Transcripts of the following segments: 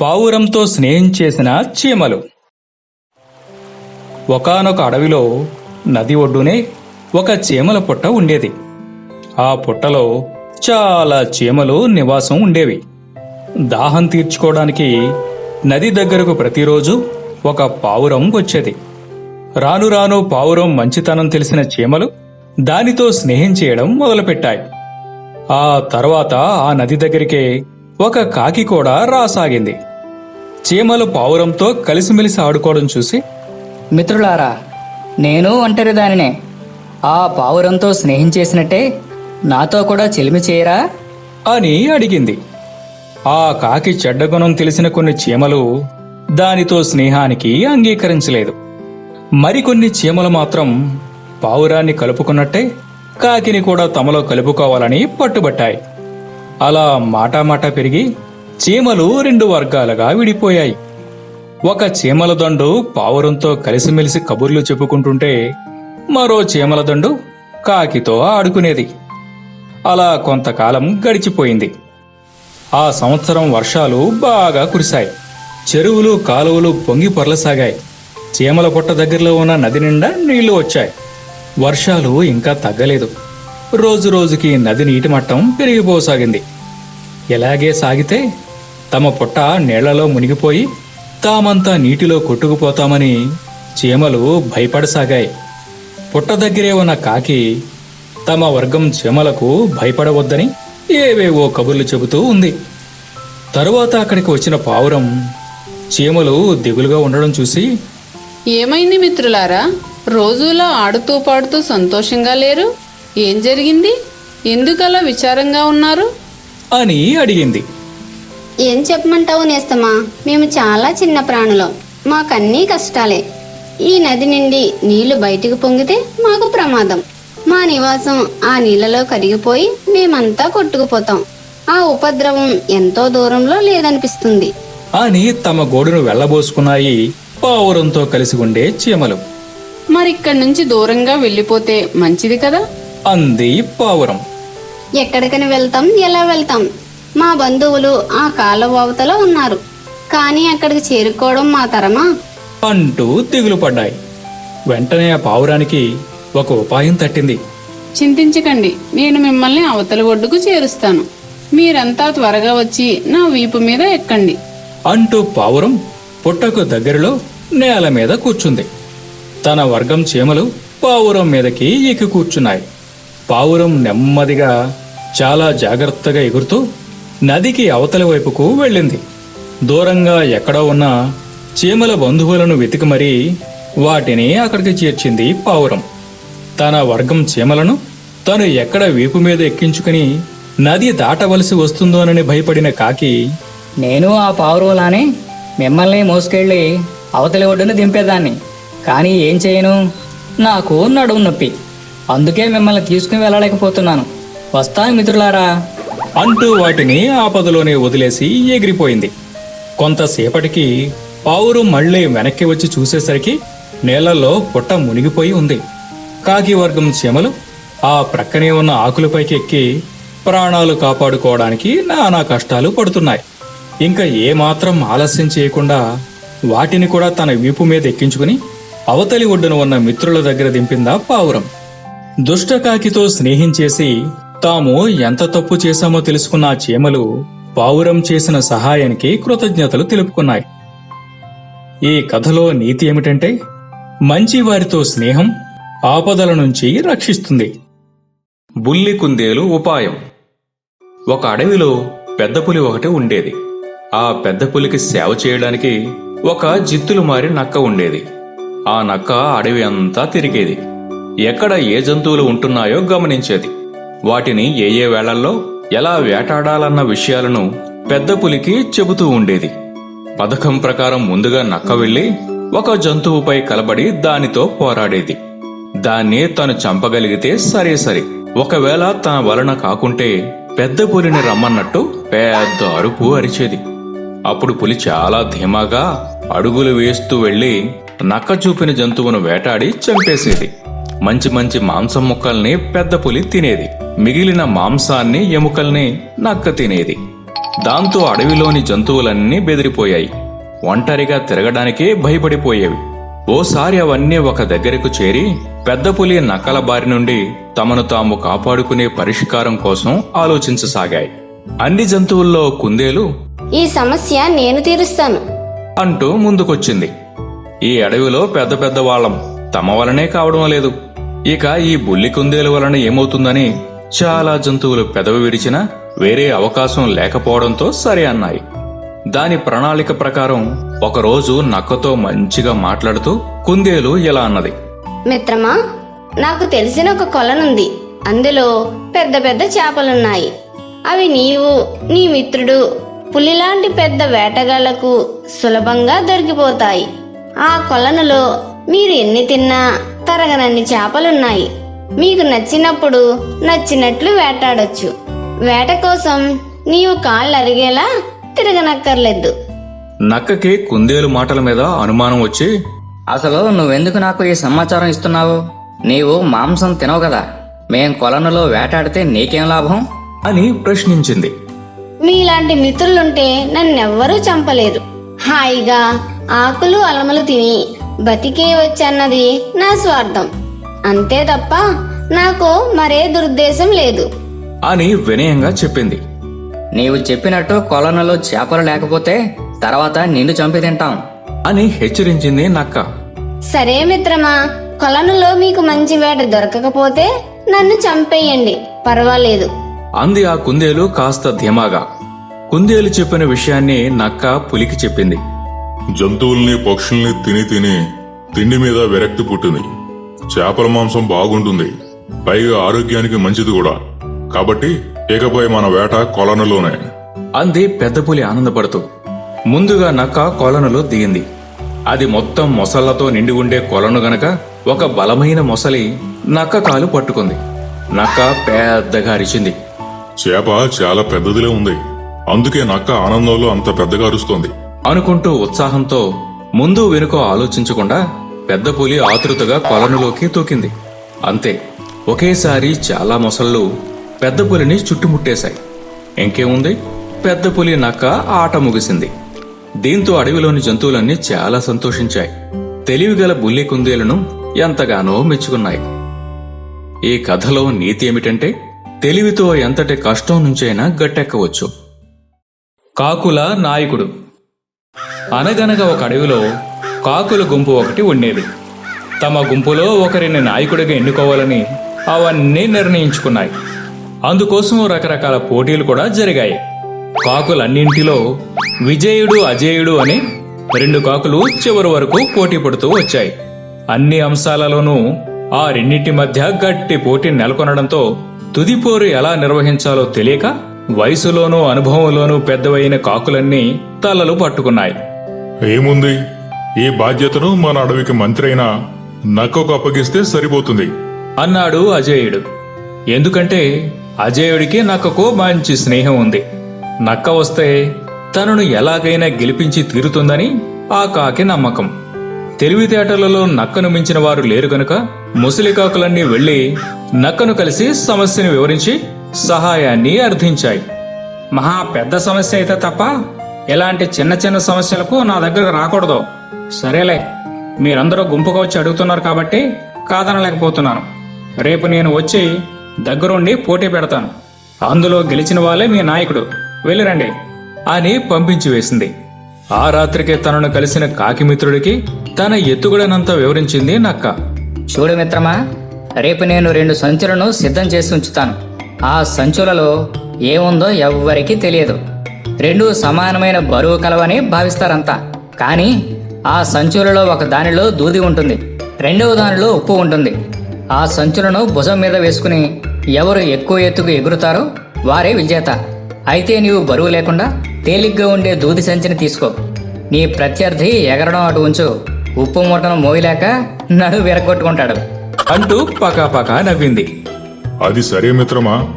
పావురంతో స్నేహం చేసిన చీమలు. ఒకానొక అడవిలో నది ఒడ్డునే ఒక చీమల పుట్ట ఉండేది. ఆ పుట్టలో చాలా చీమలు నివాసం ఉండేవి. దాహం తీర్చుకోవడానికి నది దగ్గరకు ప్రతిరోజు ఒక పావురం వచ్చేది. రాను రాను పావురం మంచితనం తెలిసిన చీమలు దానితో స్నేహం చేయడం మొదలుపెట్టాయి. ఆ తర్వాత ఆ నది దగ్గరికే ఒక కాకి కూడా రాసాగింది. చీమలు పావురంతో కలిసిమెలిసి ఆడుకోవడం చూసి మిత్రులారా నేను ఒంటరి దానినే. ఆ పావురంతో స్నేహం చేసినట్టే నాతో కూడా చెలిమి చేయరా? అని అడిగింది. ఆ కాకి చెడ్డగుణం తెలిసిన కొన్ని చీమలు దానితో స్నేహానికి అంగీకరించలేదు. మరికొన్ని చీమలు మాత్రం పావురాన్ని కలుపుకున్నట్టే కాకిని కూడా తమలో కలుపుకోవాలని పట్టుబట్టాయి. అలా మాటామాట పెరిగి చీమలు రెండు వర్గాలుగా విడిపోయాయి. ఒక చీమల దండు పావురంతో కలిసిమెలిసి కబుర్లు చెప్పుకుంటుంటే మరో చీమల దండు కాకితో ఆడుకునేది. అలా కొంతకాలం గడిచిపోయింది. ఆ సంవత్సరం వర్షాలు బాగా కురిశాయి. చెరువులు కాలువలు పొంగి పొరలసాగాయి. చీమల పుట్ట దగ్గరలో ఉన్న నది నిండా నీళ్ళు వచ్చాయి. వర్షాలు ఇంకా తగ్గలేదు. రోజు రోజుకి నది నీటి మట్టం పెరిగిపోసాగింది. ఇలాగే సాగితే తమ పుట్ట నీళ్ళలో మునిగిపోయి తామంతా నీటిలో కొట్టుకుపోతామని చీమలు భయపడసాగాయి. పుట్ట దగ్గరే ఉన్న కాకి తమ వర్గం చీమలకు భయపడవద్దని ఏవేవో కబుర్లు చెబుతూ ఉంది. తరువాత అక్కడికి వచ్చిన పావురం చీమలు దిగులుగా ఉండడం చూసి ఏమైంది మిత్రులారా? రోజులా ఆడుతూ పాడుతూ సంతోషంగా లేరు? ఏం జరిగింది? ఎందుకలా విచారంగా ఉన్నారు? అని అడిగింది. ఏం చెప్పమంటావు నేస్తమా? మేము చాలా చిన్న ప్రాణులం. మాకన్నీ కష్టాలే. ఈ నది నుండి నీళ్ళు బయటికి పొంగితే మాకు ప్రమాదం. మా నివాసం ఆ నీళ్ళలో కరిగిపోయి మేమంతా కొట్టుకుపోతాం. ఆ ఉపద్రవం ఎంతో దూరంలో లేదనిపిస్తుంది. అని తమ గోడును వెళ్ళబోసుకున్నాయి పావురంతో కలిసి ఉండే చీమలు. మరిక్కడి నుంచి దూరంగా వెళ్ళిపోతే మంచిది కదా? అంది పావురం. ఎక్కడికని వెళ్తాం? ఎలా వెళ్తాం? మా బంధువులు ఆ కాలువ అవతల ఉన్నారు. కానీ అక్కడికి చేరుకోవడం మా తరమా? అంటూ దిగులు పడ్డాయి. వెంటనే ఆ పావురానికి ఒక ఉపాయం తట్టింది. చింతించకండి. నేను మిమ్మల్ని అవతల ఒడ్డుకు చేరుస్తాను. మీరంతా త్వరగా వచ్చి నా వీపు మీద ఎక్కండి. అంటూ పావురం పుట్టకు దగ్గరలో నేల మీద కూర్చుంది. తన వర్గం చీమలు పావురం మీదకి ఎక్కి కూర్చున్నాయి. పావురం నెమ్మదిగా చాలా జాగ్రత్తగా ఎగురుతూ నదికి అవతలి వైపుకు వెళ్ళింది. దూరంగా ఎక్కడో ఉన్న చీమల బంధువులను వెతికి మరీ వాటిని అక్కడికి చేర్చింది పావురం. తన వర్గం చీమలను తను ఎక్కడ వీపు మీద ఎక్కించుకుని నది దాటవలసి వస్తుందోనని భయపడిన కాకి నేను ఆ పావురంలానే మిమ్మల్ని మోసుకెళ్ళి అవతలి ఒడ్డున దింపేదాన్ని. కానీ ఏం చేయను? నాకు నడుము నొప్పి. అందుకే మిమ్మల్ని తీసుకుని వెళ్ళలేకపోతున్నాను. వస్తాను మిత్రులారా. అంటూ వాటిని ఆపదలోనే వదిలేసి ఎగిరిపోయింది. కొంతసేపటికి పావురు మళ్ళీ వెనక్కి వచ్చి చూసేసరికి నేలల్లో పుట్ట మునిగిపోయి ఉంది. కాకి వర్గం చీమలు ఆ ప్రక్కనే ఉన్న ఆకులపైకి ఎక్కి ప్రాణాలు కాపాడుకోవడానికి నానా కష్టాలు పడుతున్నాయి. ఇంకా ఏమాత్రం ఆలస్యం చేయకుండా వాటిని కూడా తన వీపు మీద ఎక్కించుకుని అవతలి ఒడ్డున ఉన్న మిత్రుల దగ్గర దింపిందా పావురం. దుష్టకాకితో స్నేహం చేసి తాము ఎంత తప్పు చేశామో తెలుసుకున్న చీమలు పావురం చేసిన సహాయానికి కృతజ్ఞతలు తెలుపుకున్నాయి. ఈ కథలో నీతి ఏమిటంటే మంచి వారితో స్నేహం ఆపదల నుంచి రక్షిస్తుంది. బుల్లి కుందేలు ఉపాయం. ఒక అడవిలో పెద్ద పులి ఒకటి ఉండేది. ఆ పెద్ద పులికి సేవ చేయడానికి ఒక జిత్తులు మారి నక్క ఉండేది. ఆ నక్క అడవి అంతా తిరిగేది. ఎక్కడ ఏ జంతువులు ఉంటున్నాయో గమనించేది. వాటిని ఏ ఏ వేళల్లో ఎలా వేటాడాలన్న విషయాలను పెద్ద పులికి చెబుతూ ఉండేది. పథకం ప్రకారం ముందుగా నక్క వెళ్ళి ఒక జంతువుపై కలబడి దానితో పోరాడేది. దాన్ని తను చంపగలిగితే సరే సరే. ఒకవేళ తన వలన కాకుంటే పెద్ద పులిని రమ్మన్నట్టు పెద్ద అరుపు అరిచేది. అప్పుడు పులి చాలా ధీమాగా అడుగులు వేస్తూ వెళ్ళి నక్క చూపిన జంతువును వేటాడి చంపేసేది. మంచి మంచి మాంసం ముక్కల్ని పెద్ద పులి తినేది. మిగిలిన మాంసాన్ని ఎముకల్ని నక్క తినేది. దాంతో అడవిలోని జంతువులన్నీ బెదిరిపోయాయి. ఒంటరిగా తిరగడానికే భయపడిపోయేవి. ఓసారి అవన్నీ ఒక దగ్గరకు చేరి పెద్ద పులి నక్కల బారి నుండి తమను తాము కాపాడుకునే పరిష్కారం కోసం ఆలోచించసాగాయి. అన్ని జంతువుల్లో కుందేలు ఈ సమస్య నేను తీరుస్తాను. అంటూ ముందుకొచ్చింది. ఈ అడవిలో పెద్ద పెద్ద వాళ్ళం తమ వలనే కావడం లేదు. ఇక ఈ బుల్లి కుందేలు వలన ఏమవుతుందని చాలా జంతువులు పెదవి విరిచినా వేరే అవకాశం లేకపోవడంతో సరే అన్నాయి. దాని ప్రణాళిక ప్రకారం ఒకరోజు నక్కతో మంచిగా మాట్లాడుతూ కుందేలు ఇలా అన్నది. మిత్రమా నాకు తెలిసిన ఒక కొలనుంది. అందులో పెద్ద పెద్ద చేపలున్నాయి. అవి నీవు నీ మిత్రుడు పులిలాంటి పెద్ద వేటగాళ్ళకు సులభంగా దొరికిపోతాయి. ఆ కొలనులో మీరు ఎన్ని తిన్నా తరగనన్ని చేపలున్నాయి. మీకు నచ్చినప్పుడు నచ్చినట్లు వేటాడొచ్చు. వేట కోసం నీవు కాళ్ళు అరిగేలా తిరగనక్కర్లేదు. నక్కకి కుందేలు మాటల మీద అనుమానం వచ్చి అసలు నువ్వెందుకు నాకు ఈ సమాచారం ఇస్తున్నావు? నీవు మాంసం తినవు కదా. మేం కొలనులో వేటాడితే నీకేం లాభం? అని ప్రశ్నించింది. మీలాంటి మిత్రులుంటే నన్నెవ్వరూ చంపలేరు. హాయిగా ఆకులు అలమలు తిని బతికే వచ్చన్నది నా స్వార్థం. అంతే తప్ప నాకు మరే దురుద్దేశం లేదు. అని వినయంగా చెప్పింది. నీవు చెప్పినట్టు కొలనులో చేపలు లేకపోతే తర్వాత నిన్ను చంపి తింటాం. అని హెచ్చరించింది నక్క. సరే మిత్రమా కొలనులో మీకు మంచి వేట దొరకకపోతే నన్ను చంపేయండి. పర్వాలేదు. అంది ఆ కుందేలు కాస్త ధీమాగా. కుందేలు చెప్పిన విషయాన్ని నక్క పులికి చెప్పింది. జంతువుల్ని పక్షుల్ని తిని తిని తిండి మీద విరక్తి పుట్టింది. చేపల మాంసం బాగుంటుంది. పైగా ఆరోగ్యానికి మంచిది కూడా. కాబట్టి ఇకపై మన వేట కొలనులోనే. అంది పెద్ద పులి ఆనందపడుతూ. ముందుగా నక్క కొలనులో దిగింది. అది మొత్తం మొసళ్ళతో నిండి ఉండే కొలను గనక ఒక బలమైన మొసలి నక్క కాలు పట్టుకుంది. నక్క పెద్దగా అరిచింది. చేప చాలా పెద్దదిలే ఉంది. అందుకే నక్క ఆనందంలో అంత పెద్దగా అరుస్తోంది. అనుకుంటూ ఉత్సాహంతో ముందు వెనుక ఆలోచించకుండా పెద్ద పులి ఆతృతగా కొలనులోకి తూకింది. అంతే ఒకేసారి చాలా మొసళ్ళు పెద్ద పులిని చుట్టుముట్టేశాయి. ఇంకేముంది? పెద్ద పులి నక్క ఆట ముగిసింది. దీంతో అడవిలోని జంతువులన్నీ చాలా సంతోషించాయి. తెలివిగల బుల్లి కుందేలను ఎంతగానో మెచ్చుకున్నాయి. ఈ కథలో నీతి ఏమిటంటే తెలివితో ఎంతటి కష్టం నుంచైనా గట్టెక్కవచ్చు. కాకుల నాయకుడు అనగనగా ఒక అడవిలో కాకుల గుంపు ఒకటి ఉండేది. తమ గుంపులో ఒకరిని నాయకుడిగా ఎన్నుకోవాలని అవన్నీ నిర్ణయించుకున్నాయి. అందుకోసం రకరకాల పోటీలు కూడా జరిగాయి. కాకులన్నింటిలో విజయుడు అజేయుడు అని రెండు కాకులు చివరి వరకు పోటీ పడుతూ వచ్చాయి. అన్ని అంశాలలోనూ ఆ రెండింటి మధ్య గట్టి పోటీ నెలకొనడంతో తుదిపోరు ఎలా నిర్వహించాలో తెలియక వయసులోనూ అనుభవంలోనూ పెద్దవైన కాకులన్నీ తలలు పట్టుకున్నాయి. ఏముంది? ఈ బాధ్యతను మన అడవికి మంత్రి అయిన నక్కకు అప్పగిస్తే సరిపోతుంది. అన్నాడు అజేయుడు. ఎందుకంటే అజేయుడికి నక్కకు మంచి స్నేహం ఉంది. నక్క వస్తే తనను ఎలాగైనా గెలిపించి తీరుతుందని ఆ కాకి నమ్మకం. తెలివితేటలలో నక్కను మించిన వారు లేరు గనుక ముసలి కాకులన్నీ వెళ్ళి నక్కను కలిసి సమస్యను వివరించి సహాయాన్ని అర్థించాయి. మహా పెద్ద సమస్య అయితే తప్ప ఇలాంటి చిన్న చిన్న సమస్యలకు నా దగ్గరకు రాకూడదు. సరేలే మీరందరూ గుంపుగా వచ్చి అడుగుతున్నారు కాబట్టి కాదనలేకపోతున్నాను. రేపు నేను వచ్చి దగ్గరుండి పోటీ పెడతాను. అందులో గెలిచిన వాళ్ళే మీ నాయకుడు. వెళ్ళిరండి. అని పంపించి వేసింది. ఆ రాత్రికే తనను కలిసిన కాకిమిత్రుడికి తన ఎత్తుగడనంతా వివరించింది నక్క. చూడు మిత్రమా రేపు నేను రెండు సంచులను సిద్ధం చేసి ఉంచుతాను. ఆ సంచులలో ఏముందో ఎవ్వరికీ తెలియదు. రెండు సమానమైన బరువు కలవని భావిస్తారంతా. కానీ ఆ సంచులలో ఒక దానిలో దూది ఉంటుంది. రెండవ దానిలో ఉప్పు ఉంటుంది. ఆ సంచులను భుజం మీద వేసుకుని ఎవరు ఎక్కువ ఎత్తుకు ఎగురుతారో వారే విజేత. అయితే నీవు బరువు లేకుండా తేలిగ్గా ఉండే దూది సంచిని తీసుకో. నీ ప్రత్యర్థి ఎగరడం అటు ఉంచు. ఉప్పు మూటను మోయలేక నడు విరగొట్టుకుంటాడు. అంటూ పకాపకా నవ్వింది. అది సరే మిత్రమా?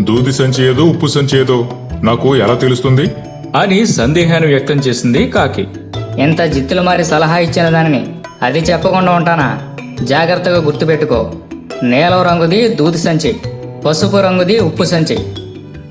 దూది సంచి ఏదో ఉప్పు సంచి ఏదో. నాకు ఎలా తెలుస్తుంది? అని సందేహాన్ని వ్యక్తం చేసింది కాకి. ఎంత జిత్తులు మారి సలహా ఇచ్చిన దానిని అది చెప్పకుండా ఉంటానా? జాగ్రత్తగా గుర్తుపెట్టుకో. నీలం రంగుది దూది సంచి పసుపు రంగుది ఉప్పు సంచి.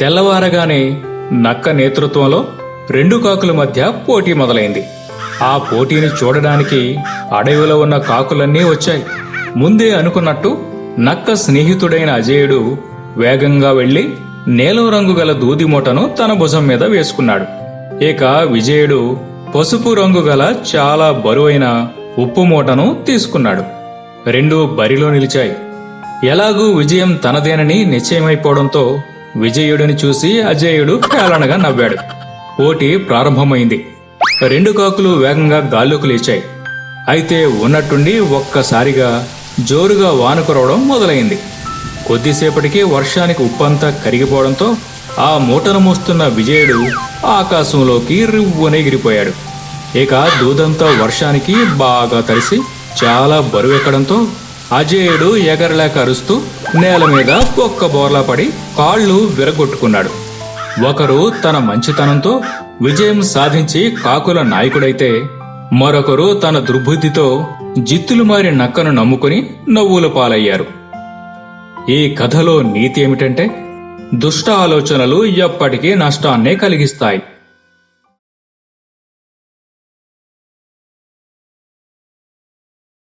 తెల్లవారగానే నక్క నేతృత్వంలో రెండు కాకుల మధ్య పోటీ మొదలైంది. ఆ పోటీని చూడడానికి అడవిలో ఉన్న కాకులన్నీ వచ్చాయి. ముందే అనుకున్నట్టు నక్క స్నేహితుడైన అజయుడు వేగంగా వెళ్ళి నీలం రంగు గల దూది మూటను తన భుజం మీద వేసుకున్నాడు. ఇక విజయుడు పసుపు రంగు గల చాలా బరువైన ఉప్పు మూటను తీసుకున్నాడు. రెండూ బరిలో నిలిచాయి. ఎలాగూ విజయం తనదేనని నిశ్చయమైపోవడంతో విజయుడిని చూసి అజేయుడు హేళనగా నవ్వాడు. పోటీ ప్రారంభమైంది. రెండు కాకులు వేగంగా గాల్లోకి లేచాయి. అయితే ఉన్నట్టుండి ఒక్కసారిగా జోరుగా వాన కురవడం మొదలైంది. కొద్దిసేపటికి వర్షానికి ఉప్పంతా కరిగిపోవడంతో ఆ మూటను మోస్తున్న విజయుడు ఆకాశంలోకి రివ్వున ఎగిరిపోయాడు. ఇక దూదంతా వర్షానికి బాగా తడిసి చాలా బరువెక్కడంతో అజేయుడు ఎగరలేక అరుస్తూ నేల మీద ఒక్క బోర్లా పడి కాళ్ళు విరగొట్టుకున్నాడు. ఒకరు తన మంచితనంతో విజయం సాధించి కాకుల నాయకుడైతే మరొకరు తన దుర్బుద్ధితో జిత్తులు మారి నక్కను నమ్ముకుని నవ్వుల పాలయ్యారు. ఈ కథలో నీతి ఏమిటంటే దుష్ట ఆలోచనలు ఎప్పటికీ నష్టాన్నే కలిగిస్తాయి.